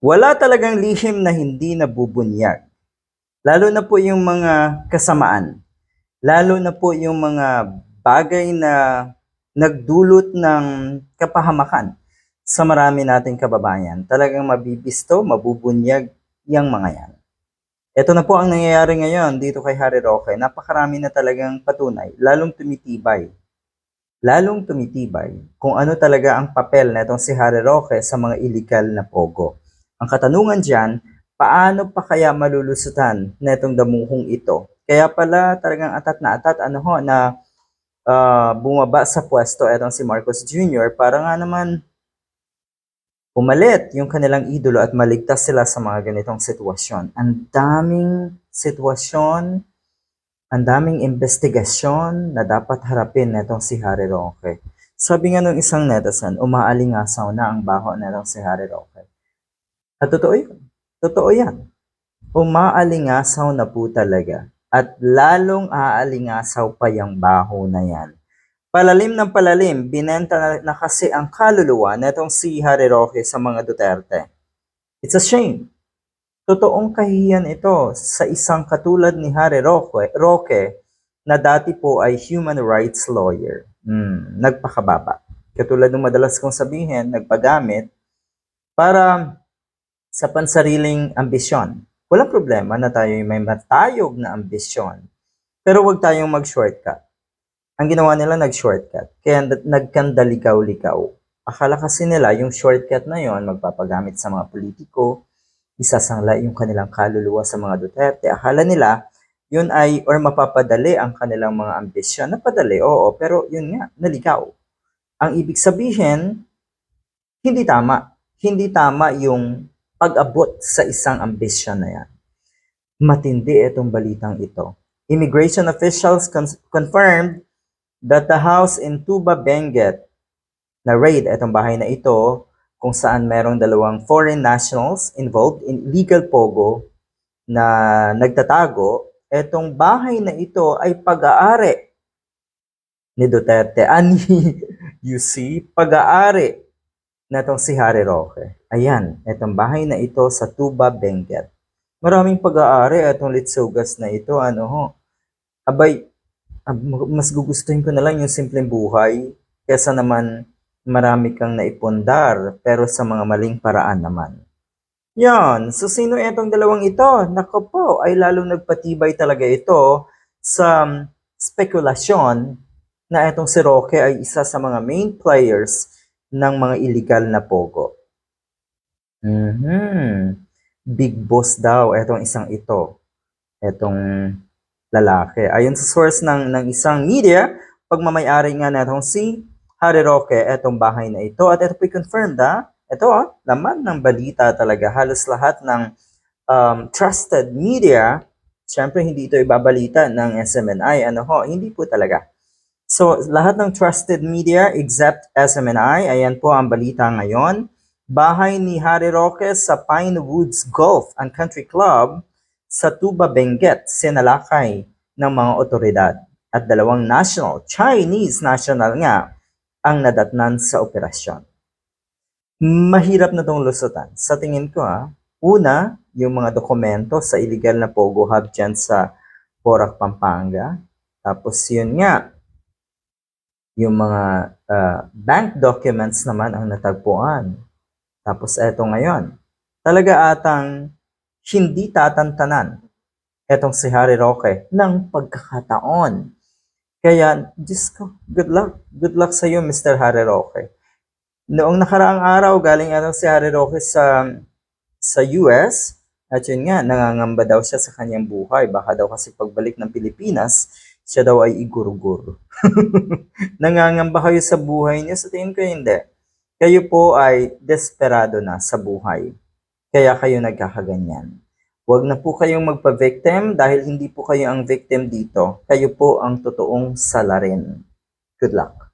Wala talagang lihim na hindi nabubunyag. Lalo na po yung mga kasamaan. Lalo na po yung mga bagay na nagdulot ng kapahamakan sa marami nating kababayan. Talagang mabibisto, mabubunyag yung mga yan. Ito na po ang nangyayari ngayon dito kay Harry Roque. Napakarami na talagang patunay, lalong tumitibay. Lalong tumitibay kung ano talaga ang papel na itong si Harry Roque sa mga illegal na pogo. Ang katanungan dyan, paano pa kaya malulusutan na itong damuhong ito? Kaya pala talagang atat na atat ano ho, na ah, bumaba sa pwesto itong si Marcos Jr. para nga naman pumalit yung kanilang idolo at maligtas sila sa mga ganitong sitwasyon. Ang daming sitwasyon, ang daming investigasyon na dapat harapin netong si Harry Roque. Sabi nga nung isang netizen, umaalingasaw na ang baho netong si Harry Roque. At totoo yun. Totoo yan. Umaalingasaw na po talaga. At lalong aalingasaw pa yung baho na yan. Palalim ng palalim, binenta na, na kasi ang kaluluwa netong si Harry Roque sa mga Duterte. It's a shame. Totoong kahihiyan ito sa isang katulad ni Harry Roque, Roque na dati po ay human rights lawyer. Hmm, nagpakababa. Katulad ng madalas kong sabihin, nagpagamit para sa pansariling ambisyon. Walang problema na tayo may matayog na ambisyon. Pero huwag tayong mag-shortcut. Ang ginawa nila nag-shortcut. Kaya nag- nagkandaligaw-ligaw. Akala kasi nila yung shortcut na yon magpapagamit sa mga politiko, isasangla yung kanilang kaluluwa sa mga Duterte. Akala nila yun ay or mapapadali ang kanilang mga ambisyon. Napadali, oo, pero yun nga, naligaw. Ang ibig sabihin, hindi tama. Hindi tama yung pag-abot sa isang ambisyon na yan. Matindi itong balitang ito. Immigration officials con- confirmed that the house in Tuba, Benguet na raid itong bahay na ito kung saan merong dalawang foreign nationals involved in illegal pogo na nagtatago, etong bahay na ito ay pag-aari ni Duterte. Ani, you see, pag-aari na itong si Harry Roque. Ayan, itong bahay na ito sa Tuba, Benguet. Maraming pag-aari itong litsugas na ito. Ano ho? Abay, ab- mas gugustuhin ko na lang yung simpleng buhay kesa naman marami kang naipundar pero sa mga maling paraan naman. Yan. So, sino itong dalawang ito? Nako po, ay lalong nagpatibay talaga ito sa um, spekulasyon na itong si Roque ay isa sa mga main players ng mga illegal na pogo. Mhm. Big boss daw itong isang ito. Itong lalaki. Ayon sa source ng, ng isang media, pagmamayari nga netong si Harry Roque, etong bahay na ito. At ito po'y confirmed ha. Ito ah, laman ng balita talaga. Halos lahat ng um, trusted media, syempre hindi ito ibabalita ng SMNI. Ano ho, hindi po talaga. So, lahat ng trusted media except SMNI, ayan po ang balita ngayon. Bahay ni Harry Roque sa Pine Woods Golf and Country Club sa Tuba, Benguet, sinalakay ng mga otoridad. At dalawang national, Chinese national nga, ang nadatnan sa operasyon. Mahirap na tong lusutan. Sa tingin ko ha, una, yung mga dokumento sa illegal na Pogo Hub dyan sa Porac, Pampanga. Tapos yun nga, yung mga ah, bank documents naman ang natagpuan. Tapos eto ngayon, talaga atang hindi tatantanan etong si Harry Roque ng pagkakataon. Kaya, Diyos ko, good luck. Good luck sa iyo, Mr. Harry Roque. Noong nakaraang araw, galing atong si Harry Roque sa, sa US, at yun nga, nangangamba daw siya sa kanyang buhay. Baka daw kasi pagbalik ng Pilipinas, siya daw ay iguruguro. Nangangamba kayo sa buhay niyo? Sa tingin ko hindi. Kayo po ay desperado na sa buhay. Kaya kayo nagkakaganyan. Huwag na po kayong magpa-victim dahil hindi po kayo ang victim dito. Kayo po ang totoong salarin. Good luck.